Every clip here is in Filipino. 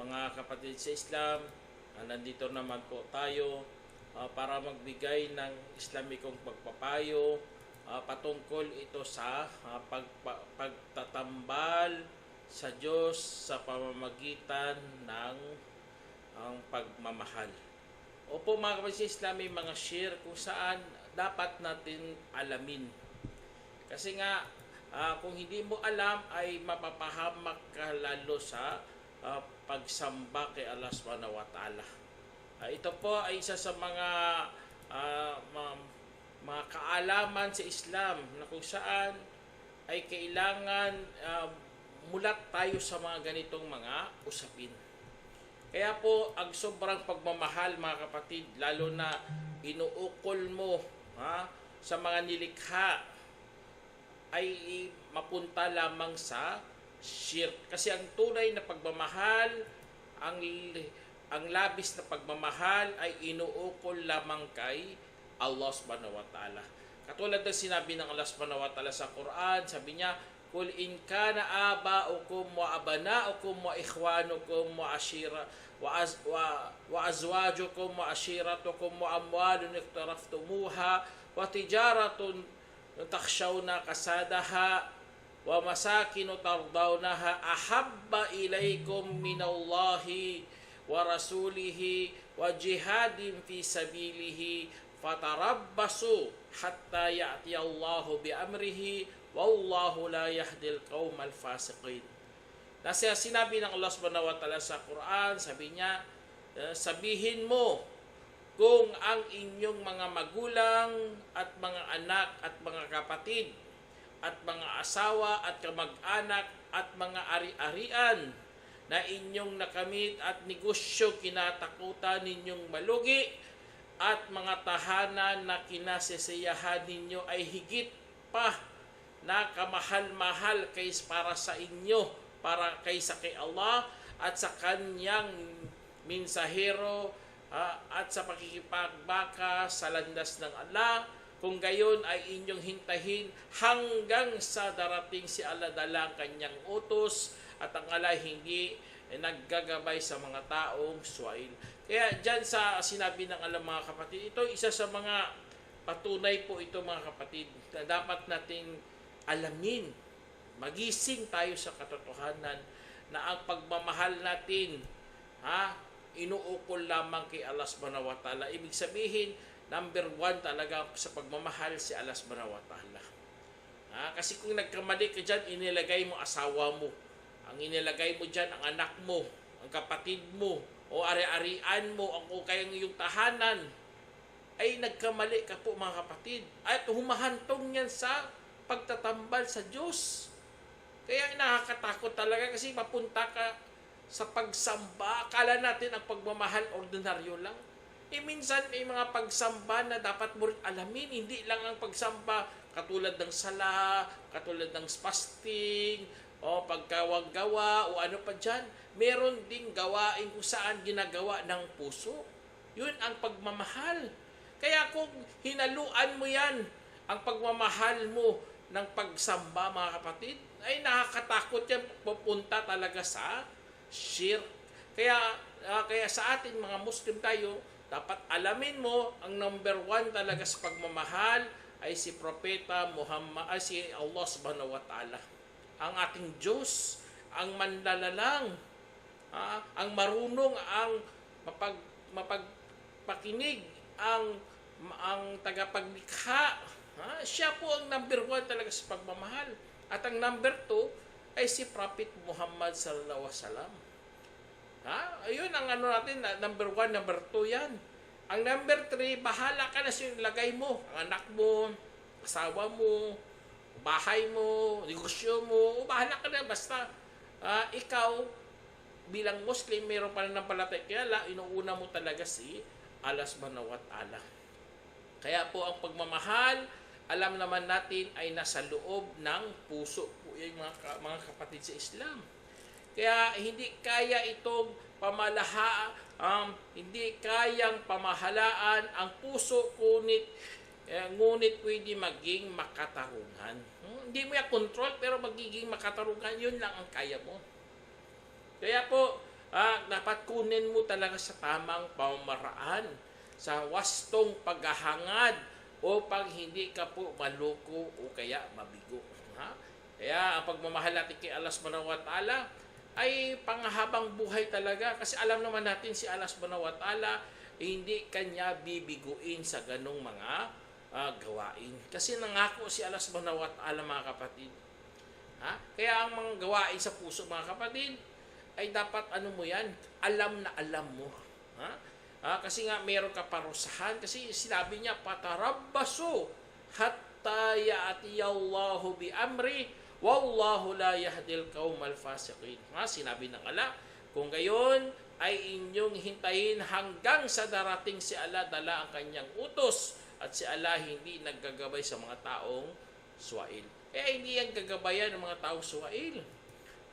Mga kapatid sa Islam, ah, nandito naman po tayo ah, para magbigay ng Islamikong pagpapayo ah, patungkol ito sa ah, pagpa- pagtatambal sa Diyos sa pamamagitan ng ang pagmamahal. Opo mga kapatid sa Islam, may mga share kung saan dapat natin alamin. Kasi nga, ah, kung hindi mo alam ay mapapahamak ka lalo sa ah, pagsamba kay Allah subhanahu wa ta'ala. Ah, ito po ay isa sa mga ah, mga, mga kaalaman sa Islam na kung saan ay kailangan ah, mulat tayo sa mga ganitong mga usapin. Kaya po, ang sobrang pagmamahal mga kapatid, lalo na inuukol mo ha, sa mga nilikha, ay mapunta lamang sa shirk. Kasi ang tunay na pagmamahal, ang, ang labis na pagmamahal ay inuukol lamang kay Allah subhanahu wa ta'ala. Katulad ng sinabi ng Allah subhanahu wa ta'ala sa Quran, sabi niya, Kul in kana abaukum wa abanaukum wa ikhwanukum wa ashira wa, az, wa, wa azwajukum wa ashiratukum wa amwalun iktaraftumuha wa tijaratun takhshawna kasadaha wa masakinu tardawnaha ahabba ilaykum minallahi wa rasulihi wa jihadin fi sabilihi fatarabbasu hatta ya'ti Allahu bi amrihi wallahu la yahdil qaumal fasiqin. Nasa sinabi ng Allah subhanahu wa ta'ala sa Quran, sabi niya, eh, sabihin mo kung ang inyong mga magulang at mga anak at mga kapatid at mga asawa at kamag-anak at mga ari-arian na inyong nakamit at negosyo kinatakutan ninyong malugi at mga tahanan na kinasisiyahan ninyo ay higit pa na kamahal-mahal kaysa para sa inyo, para kaysa kay Allah at sa kanyang minsahero ah, at sa pakikipagbaka sa landas ng Allah kung gayon ay inyong hintahin hanggang sa darating si Allah dala ang kanyang utos at ang Allah hindi eh, naggagabay sa mga taong suwail. Kaya dyan sa sinabi ng Allah mga kapatid, ito isa sa mga patunay po ito mga kapatid na dapat nating alamin, magising tayo sa katotohanan na ang pagmamahal natin, ha, inuukol lamang kay Allah subhanahu wa. Ibig sabihin, number one talaga sa pagmamahal si Allah subhanahu wa. Ha, kasi kung nagkamali ka dyan, inilagay mo asawa mo. Ang inilagay mo dyan, ang anak mo, ang kapatid mo, o ari-arian mo, o kayang yung tahanan, ay nagkamali ka po mga kapatid. At humahantong yan sa pagtatambal sa Diyos. Kaya nakakatakot talaga kasi mapunta ka sa pagsamba. Akala natin ang pagmamahal ordinaryo lang. Eh minsan may mga pagsamba na dapat mo alamin. Hindi lang ang pagsamba katulad ng sala, katulad ng fasting, o pagkawagawa, o ano pa dyan. Meron ding gawain kung saan ginagawa ng puso. Yun ang pagmamahal. Kaya kung hinaluan mo yan, ang pagmamahal mo ng pagsamba mga kapatid, ay nakakatakot yan pupunta talaga sa shirk. Kaya, ah, kaya sa atin mga Muslim tayo, dapat alamin mo ang number one talaga sa pagmamahal ay si Propeta Muhammad, ay si Allah subhanahu wa ta'ala. Ang ating Diyos, ang manlalalang, ah, ang marunong, ang mapag, mapagpakinig, ang ang tagapaglikha, ha? siya po ang number one talaga sa pagmamahal. At ang number two ay si Prophet Muhammad sallallahu alaihi wasallam. Ha? Ayun ang ano natin, na- number one, number two yan. Ang number three, bahala ka na sa lagay mo. Ang anak mo, asawa mo, bahay mo, negosyo mo, bahala ka na. Basta ah, ikaw, bilang Muslim, mayroon pa ng palatay. Kaya la, inuuna mo talaga si Allah subhanahu wa ta'ala. Kaya po ang pagmamahal, alam naman natin ay nasa loob ng puso po yan mga, mga kapatid sa Islam. Kaya hindi kaya itong pamalaha, um, hindi kayang pamahalaan ang puso kunit eh, ngunit pwede maging makatarungan. Hmm, Hindi mo yan control pero magiging makatarungan, yun lang ang kaya mo. Kaya po, ah, dapat kunin mo talaga sa tamang pamamaraan, sa wastong paghahangad upang hindi ka po maloko o kaya mabigo. Ha? Kaya ang pagmamahal natin kay Allah subhanahu wa ay panghabang buhay talaga kasi alam naman natin si Allah subhanahu wa eh, hindi kanya bibiguin sa ganong mga ah, gawain. Kasi nangako si Allah subhanahu wa mga kapatid. Ha? Kaya ang mga gawain sa puso mga kapatid ay dapat ano mo yan, alam na alam mo. Ha? Ah, kasi nga meron ka parusahan kasi sinabi niya patarabbasu hatta ya'tiyallahu bi amri wallahu la yahdil qaumal fasiqin. Ha? Sinabi ng Allah, kung gayon ay inyong hintayin hanggang sa darating si Allah dala ang kanyang utos at si Allah hindi naggagabay sa mga taong suwail. Eh hindi yan gagabayan ng mga taong suwail.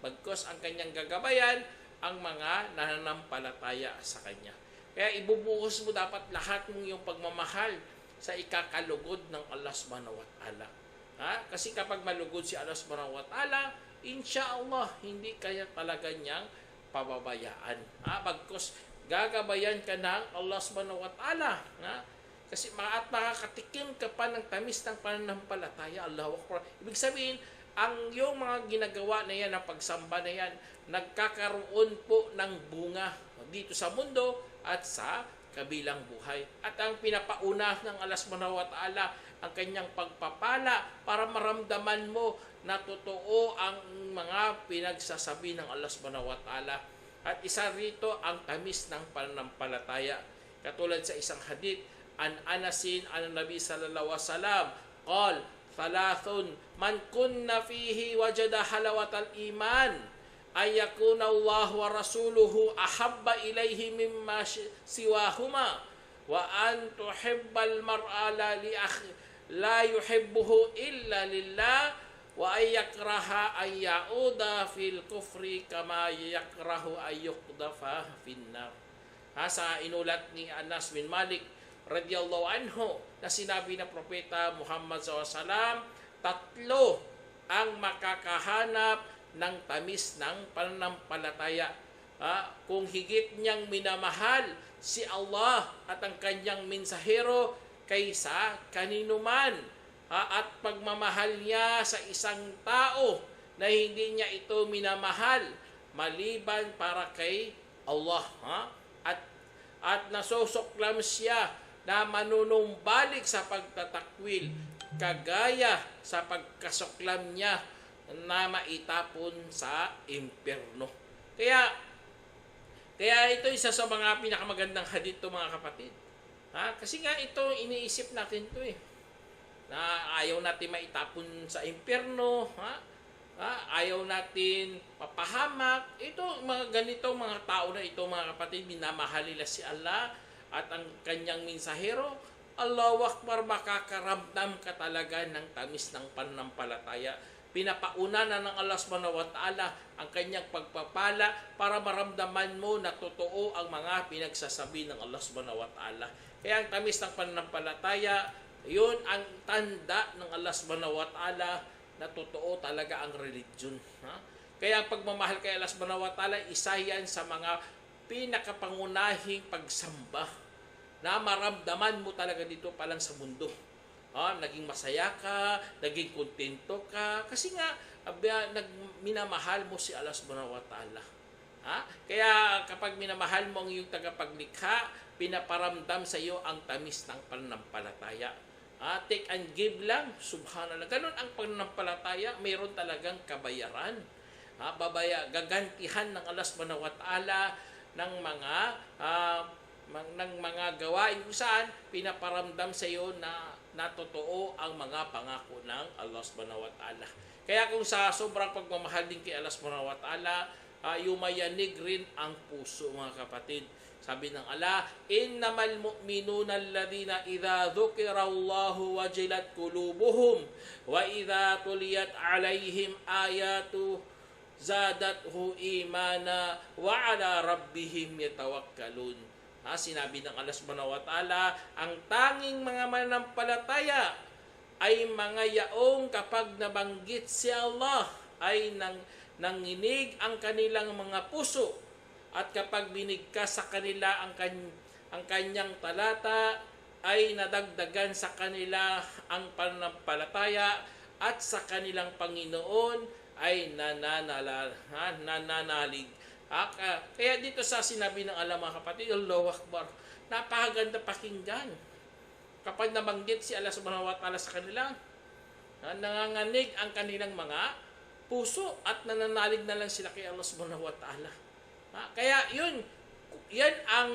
Bagkos ang kanyang gagabayan ang mga nananampalataya sa kanya. Kaya ibubuhos mo dapat lahat ng iyong pagmamahal sa ikakalugod ng Allah subhanahu wa ta'ala. Ha? Kasi kapag malugod si Allah subhanahu wa ta'ala, inshallah, hindi kaya talaga niyang pababayaan. Ha? Bagkos gagabayan ka ng Allah subhanahu wa ta'ala. Ha? Kasi at makakatikim ka pa ng tamis ng pananampalataya. Allahu Akbar. Ibig sabihin, ang yung mga ginagawa na yan, ang pagsamba na yan, nagkakaroon po ng bunga dito sa mundo at sa kabilang buhay. At ang pinapauna ng Allah subhanahu wa ta'ala, ang kanyang pagpapala para maramdaman mo na totoo ang mga pinagsasabi ng Allah subhanahu wa ta'ala. At isa rito ang tamis ng pananampalataya. Katulad sa isang hadith, an Anasin an Nabi sallallahu alaihi wasallam qal thalathun man kunna fihi wajada halawatal iman ay yakuna Allah wa rasuluhu ahabba ilayhi mimma siwahuma wa an tuhibbal mar'a li akhi la yuhibbuhu illa lillah wa ay yakraha ay yauda fil kufri kama yakrahu ay yuqdafa fin nar ha, sa inulat ni Anas bin Malik radiyallahu anhu na sinabi ng propeta Muhammad SAW, tatlo ang makakahanap ng tamis ng pananampalataya. Ha? Kung higit niyang minamahal si Allah at ang kanyang mensahero kaysa kanino man. Ha? At pagmamahal niya sa isang tao na hindi niya ito minamahal maliban para kay Allah. Ha? At at nasusuklam siya na manunumbalik sa pagtatakwil kagaya sa pagkasuklam niya na maitapon sa impyerno. Kaya kaya ito isa sa mga pinakamagandang hadith to mga kapatid. Ha? Kasi nga ito iniisip natin to eh. Na ayaw natin maitapon sa impyerno, ha? Ha? Ayaw natin papahamak. Ito, mga ganito, mga tao na ito, mga kapatid, minamahal nila si Allah at ang kanyang mensahero. Allahu Akbar, makakaramdam ka talaga ng tamis ng pananampalataya. Pinapauna na ng Allah subhanahu wa ta'ala ang kanyang pagpapala para maramdaman mo na totoo ang mga pinagsasabi ng Allah subhanahu wa ta'ala. Kaya ang tamis ng pananampalataya, yun ang tanda ng Allah subhanahu wa ta'ala na totoo talaga ang religion. Ha? Kaya ang pagmamahal kay Allah subhanahu wa ta'ala, isa yan sa mga pinakapangunahing pagsamba na maramdaman mo talaga dito pa lang sa mundo. Ha? naging masaya ka, naging kontento ka, kasi nga, abya, nag, minamahal mo si Allah subhanahu wa ta'ala. Ha? Kaya kapag minamahal mo ang iyong tagapaglikha, pinaparamdam sa iyo ang tamis ng pananampalataya. Ah, take and give lang, subhanallah. Ganun ang pananampalataya, mayroon talagang kabayaran. Ha, babaya, gagantihan ng Allah subhanahu wa ta'ala ng mga mang- ng mga gawain kung saan pinaparamdam sa iyo na na totoo ang mga pangako ng Allah subhanahu wa ta'ala. Kaya kung sa sobrang pagmamahal din kay Allah subhanahu wa ta'ala, ah, yumayanig rin ang puso mga kapatid. Sabi ng Allah, innamal mu'minuna alladhina idza dhukira Allahu wajilat qulubuhum wa idza tuliyat alaihim ayatu zadathu imana wa ala rabbihim yatawakkalun. Ha, sinabi ng Allah subhanahu wa ta'ala, ang tanging mga mananampalataya ay mga yaong kapag nabanggit si Allah ay nang nanginig ang kanilang mga puso at kapag binigkas sa kanila ang, kan, ang kanyang talata ay nadagdagan sa kanila ang pananampalataya at sa kanilang Panginoon ay nananala, ha, nananalig. Ha, ka- kaya dito sa sinabi ng Allah mga kapatid, Allahu Akbar, napakaganda pakinggan. Kapag nabanggit si Allah subhanahu wa ta'ala sa kanila, ha, nanganganig ang kanilang mga puso at nananalig na lang sila kay Allah subhanahu wa ta'ala. Ha, kaya yun, yan ang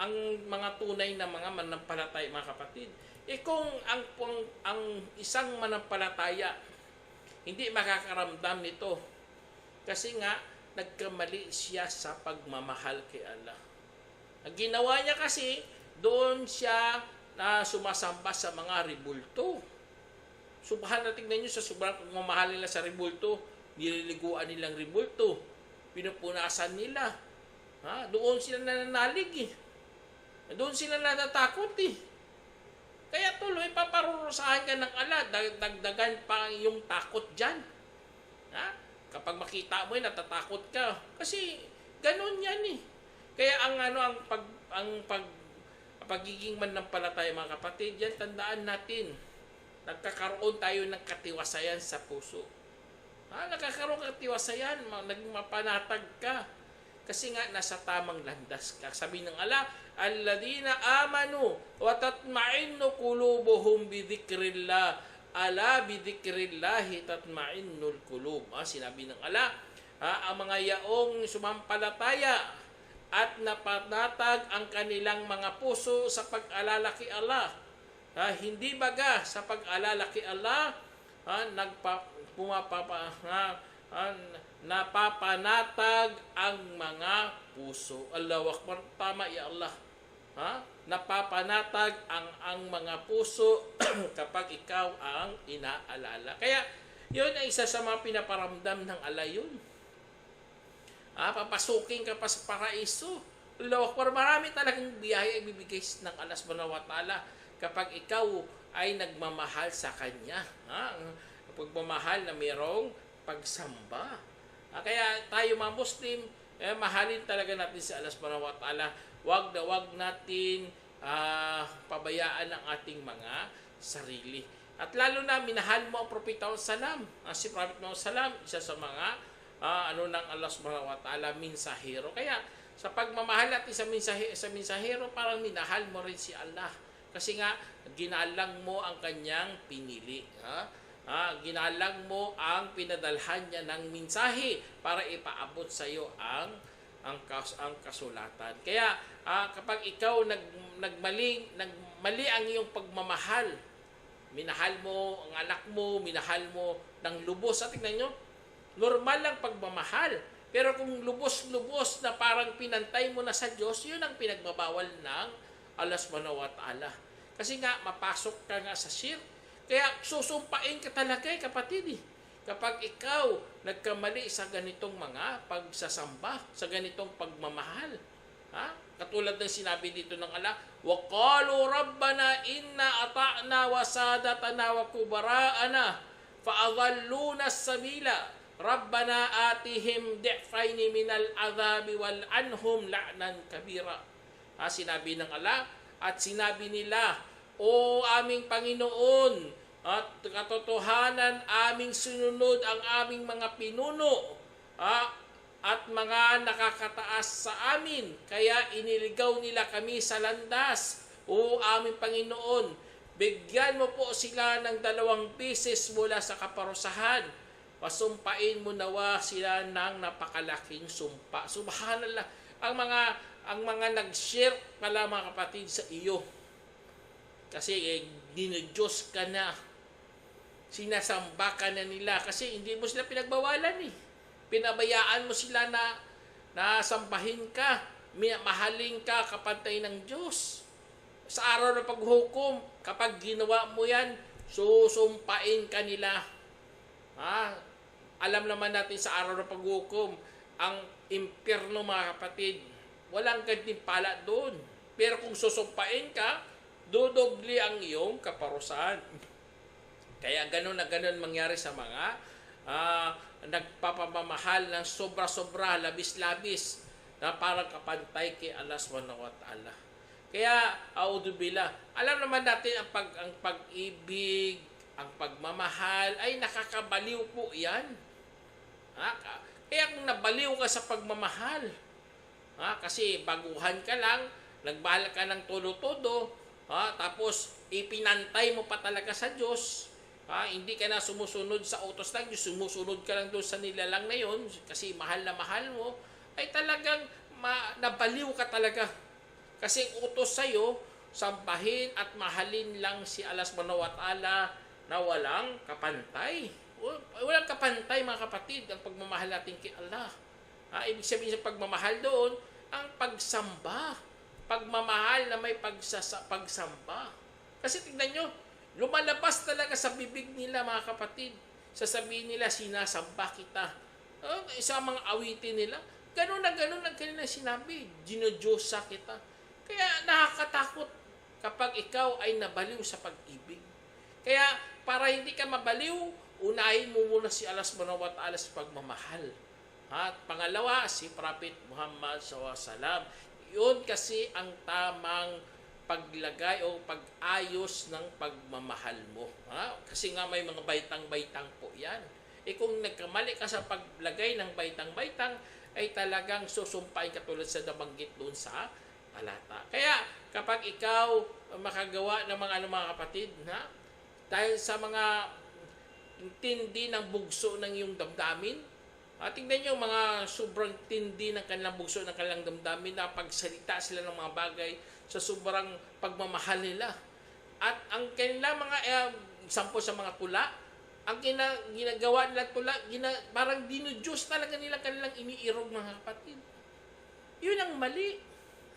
ang mga tunay na mga manampalataya mga kapatid. Eh kung ang, ang, ang isang manampalataya hindi makakaramdam nito kasi nga nagkamali siya sa pagmamahal kay Allah. Ang ginawa niya kasi doon siya na sumasamba sa mga ribulto. Subhan na tignan nyo sa sobrang pagmamahal nila sa ribulto, nililiguan nilang ribulto, pinupunasan nila. Ha? Doon sila nananalig eh. Doon sila natatakot eh. Kaya tuloy paparurusahan ka ng ala, dag- dagdagan pa ang iyong takot dyan. Ha? Kapag makita mo, eh, natatakot ka. Kasi ganun yan eh. Kaya ang ano ang pag ang pag pagiging mananampalataya mga kapatid, yan tandaan natin. Nagkakaroon tayo ng katiwasayan sa puso. Ha, nagkakaroon ng katiwasayan, naging mapanatag ka. Kasi nga nasa tamang landas ka. Sabi ng Allah, alladina amanu wa tatma'innu qulubuhum bi dzikrillah. Ala bi dzikrillahi tatma'innul qulub. Ah, sinabi ng Allah, ha, ang mga yaong sumampalataya at napanatag ang kanilang mga puso sa pag-alala kay Allah. Ha, hindi baga sa pag-alala kay Allah, ha, nagpa, pumapapa, ha, ha, napapanatag ang mga puso. Allahu Akbar, tama ya Allah. Ha? Napapanatag ang ang mga puso kapag ikaw ang inaalala. Kaya, yun ay isa sa mga pinaparamdam ng Allah yun. Ah, papasukin ka pa sa paraiso. Allahu Akbar, marami talagang biyaya ibibigay ng Allah subhanahu wa ta'ala kapag ikaw ay nagmamahal sa Kanya. Ha? Ang pagmamahal na mayroong pagsamba. Ah, kaya tayo mga Muslim, eh, mahalin talaga natin si Allah subhanahu wa ta'ala. Huwag na huwag natin ah, pabayaan ang ating mga sarili. At lalo na, minahal mo ang Propeta Salam. Ah, si Prophet Muhammad Salam, isa sa mga ah, ano ng Allah subhanahu wa ta'ala, minsahero. Kaya, sa pagmamahal natin sa, mensahe, sa mensahero, parang minahal mo rin si Allah. Kasi nga, ginalang mo ang kanyang pinili. Ha? Ha? Ginalang mo ang pinadalhan niya ng mensahe para ipaabot sa iyo ang ang kas, ang kasulatan. Kaya ah, kapag ikaw nag nagmali nagmali ang iyong pagmamahal, minahal mo ang anak mo, minahal mo ng lubos. At tingnan nyo, normal lang pagmamahal. Pero kung lubos-lubos na parang pinantay mo na sa Diyos, yun ang pinagbabawal ng Allah subhanahu wa ta'ala. Kasi nga, mapasok ka nga sa shirk. Kaya susumpain ka talaga eh, kapatid eh. Kapag ikaw nagkamali sa ganitong mga pagsasamba, sa ganitong pagmamahal. Ha? Katulad ng sinabi dito ng Allah, وَقَالُوا رَبَّنَا إِنَّا أَطَعْنَا وَسَادَتَنَا وَكُبَرَاءَنَا فَأَضَلُّونَا السَّبِيلَ رَبَّنَا آتِهِمْ ضِعْفَيْنِ مِنَ الْعَذَابِ وَالْعَنْهُمْ لَعْنًا كَبِيرًا ha, Sinabi ng Allah, at sinabi nila, O aming Panginoon, at katotohanan aming sinunod ang aming mga pinuno ha, at mga nakakataas sa amin. Kaya iniligaw nila kami sa landas. O aming Panginoon, bigyan mo po sila ng dalawang pieces mula sa kaparusahan. Pasumpain mo nawa sila ng napakalaking sumpa. Subhanallah. Ang mga ang mga nag-share pala mga kapatid sa iyo. Kasi eh, ka na. Sinasamba ka na nila kasi hindi mo sila pinagbawalan eh. Pinabayaan mo sila na nasambahin ka, mahalin ka kapantay ng Diyos. Sa araw ng paghukom, kapag ginawa mo yan, susumpain ka nila. Ha? Alam naman natin sa araw ng paghukom, ang impyerno mga kapatid, walang gantimpala doon. Pero kung susumpain ka, dudobli ang iyong kaparusahan. Kaya ganun na ganun mangyari sa mga ah, nagpapamamahal ng sobra-sobra, labis-labis na parang kapantay kay Allah subhanahu wa ta'ala. Kaya, audubila, alam naman natin ang, pag, ang pag-ibig, ang pagmamahal, ay nakakabaliw po yan. Ha? Ka- Kaya kung nabaliw ka sa pagmamahal, ha? kasi baguhan ka lang, nagbahal ka ng todo-todo, ha? tapos ipinantay mo pa talaga sa Diyos, ha? hindi ka na sumusunod sa utos ng Diyos, sumusunod ka lang doon sa nilalang na yon kasi mahal na mahal mo, ay talagang ma- nabaliw ka talaga. Kasi utos sa'yo, sampahin at mahalin lang si Allah subhanahu na walang kapantay. Wa- Walang kapantay mga kapatid ang pagmamahal natin kay Allah. Ha, ibig sabihin sa pagmamahal doon, ang pagsamba. Pagmamahal na may pagsasa, pagsamba. Kasi tignan nyo, lumalabas talaga sa bibig nila mga kapatid. Sasabihin nila, sinasamba kita. Uh, sa mga awitin nila, ganun na ganun ang kanilang sinabi. Ginodyosa kita. Kaya nakakatakot kapag ikaw ay nabaliw sa pag-ibig. Kaya para hindi ka mabaliw, unahin mo muna si Allah subhanahu wa ta'ala sa pagmamahal. At pangalawa, si Prophet Muhammad SAW. Yun kasi ang tamang paglagay o pag-ayos ng pagmamahal mo. Ha? Kasi nga may mga baitang-baitang po yan. E kung nagkamali ka sa paglagay ng baitang-baitang, ay talagang susumpain katulad sa nabanggit doon sa talata. Kaya kapag ikaw makagawa ng mga ano mga kapatid, na dahil sa mga tindi ng bugso ng iyong damdamin, at tingnan nyo mga sobrang tindi ng kanilang bugso ng kanilang damdamin na pagsalita sila ng mga bagay sa sobrang pagmamahal nila. At ang kanilang mga eh, sampo sa mga tula, ang gina, ginagawa nila tula, gina, parang dinudiyos talaga nila kanilang iniirog mga kapatid. Yun ang mali.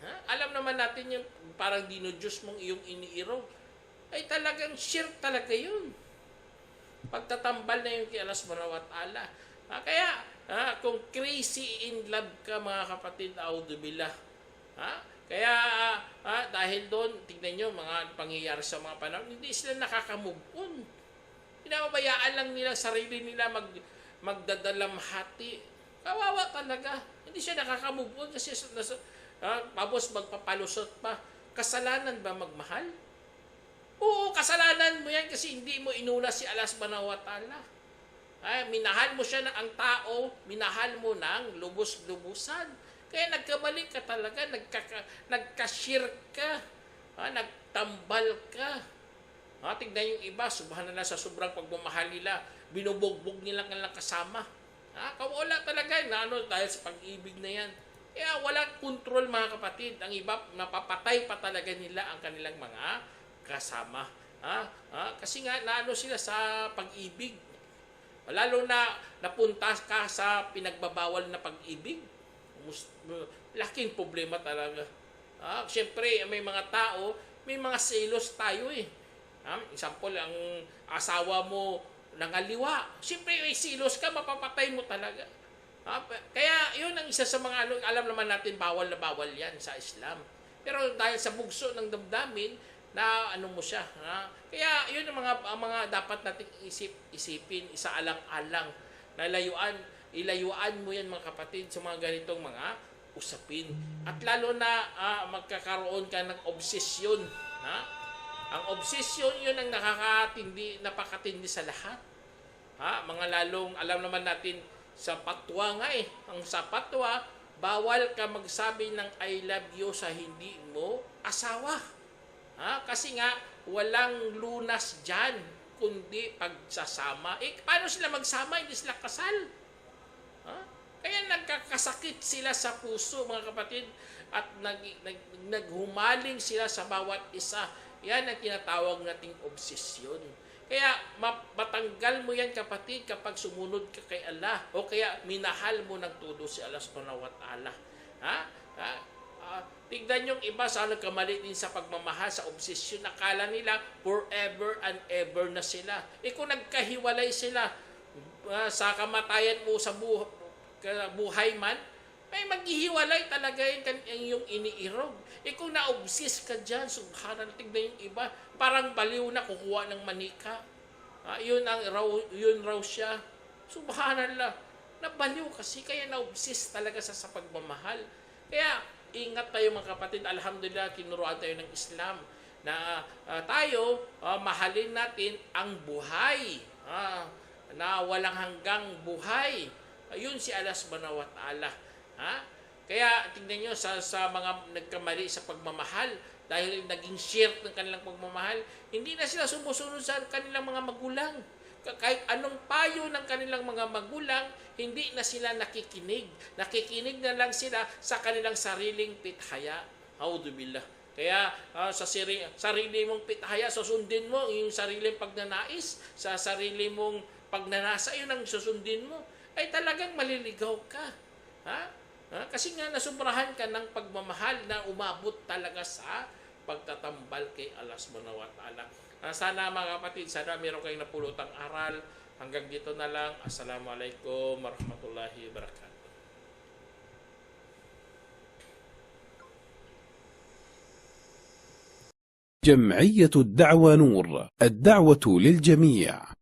Ha? Alam naman natin yung parang dinudiyos mong iyong iniirog. Ay talagang shirk talaga yun. Pagtatambal na yung kay Allah subhanahu wa. Ah, kaya, ah, kung crazy in love ka mga kapatid, audubillah. Ha? Kaya, ah, dahil doon, tignan nyo, mga pangyayari sa mga panahon, hindi sila nakaka-move on. Pinababayaan lang nila sarili nila mag, magdadalamhati. Kawawa talaga. Hindi siya nakaka-move kasi nasa, ah, tapos magpapalusot pa. Kasalanan ba magmahal? Oo, kasalanan mo yan kasi hindi mo inuna si Allah subhanahu wa. Ay, minahal mo siya na ang tao, minahal mo ng lubos-lubusan. Kaya nagkamali ka talaga, nagkaka, nagkashir ka, ha, nagtambal ka. Ha, tignan yung iba, subhanallah sa sobrang pagmamahal nila, binubugbog nila kanilang kasama. Ha, kawala talaga, na ano, dahil sa pag-ibig na yan. Kaya wala kontrol mga kapatid. Ang iba, napapatay pa talaga nila ang kanilang mga kasama. Ha? Ha? Kasi nga, naano sila sa pag-ibig. Lalo na napunta ka sa pinagbabawal na pag-ibig. Laking problema talaga. Ah, Siyempre, may mga tao, may mga selos tayo eh. Ah, example, ang asawa mo nangaliwa. Siyempre, may selos ka, mapapatay mo talaga. Ah, kaya yun ang isa sa mga ano, alam naman natin bawal na bawal yan sa Islam. Pero dahil sa bugso ng damdamin, na ano mo siya, ha? Kaya yun ang mga ang mga dapat nating isip isipin, isaalang-alang na layuan, ilayuan mo yan mga kapatid sa mga ganitong mga usapin. At lalo na ah, magkakaroon ka ng obsesyon, ha? Ang obsesyon yun ang nakakatindi, napakatindi sa lahat. Ha? Mga lalong, alam naman natin, sa patwa nga eh. Ang sa patwa, bawal ka magsabi ng I love you sa hindi mo asawa. Ha? Kasi nga, walang lunas dyan, kundi pagsasama. Eh, paano sila magsama? Hindi sila kasal. Ha? Kaya nagkakasakit sila sa puso, mga kapatid, at nag, nag, naghumaling sila sa bawat isa. Yan ang tinatawag nating obsesyon. Kaya ma- matanggal mo yan kapatid kapag sumunod ka kay Allah o kaya minahal mo ng todo si Allah subhanahu wa ta'ala. Ha? ha? Ah, tignan yung iba sa nagkamali din sa pagmamahal, sa obsesyon. Nakala nila forever and ever na sila. E kung nagkahiwalay sila ah, sa kamatayan mo sa buh- buhay man, may maghihiwalay talaga yung, yung iniirog. E kung na-obsess ka dyan, subhanallah, tignan yung iba, parang baliw na kukuha ng manika. Ah, yun ang raw, yun raw siya. Subhanallah. Nabaliw kasi kaya na-obsess talaga sa, sa pagmamahal. Kaya ingat tayo mga kapatid. Alhamdulillah, kinuruan tayo ng Islam na ah, tayo ah, mahalin natin ang buhay. Ah, na walang hanggang buhay. Ayun si Allah subhanahu wa ta'ala. Kaya tingnan nyo sa, sa mga nagkamali sa pagmamahal dahil naging share ng kanilang pagmamahal, hindi na sila sumusunod sa kanilang mga magulang. Ka- Kahit anong payo ng kanilang mga magulang, hindi na sila nakikinig. Nakikinig na lang sila sa kanilang sariling pithaya. Audubillah. Kaya ah, sa siri, sarili mong pithaya, susundin mo yung sariling pagnanais, sa sarili mong pagnanasa, yun ang susundin mo, ay talagang maliligaw ka. Ha? Ha? Kasi nga nasubrahan ka ng pagmamahal na umabot talaga sa pagtatambal kay Allah subhanahu wa ta'ala. Ah, sana mga kapatid, sana meron kayong napulutang aral. Hanggang dito na lang. Assalamualaikum warahmatullahi wabarakatuh. جمعية الدعوة نور الدعوة للجميع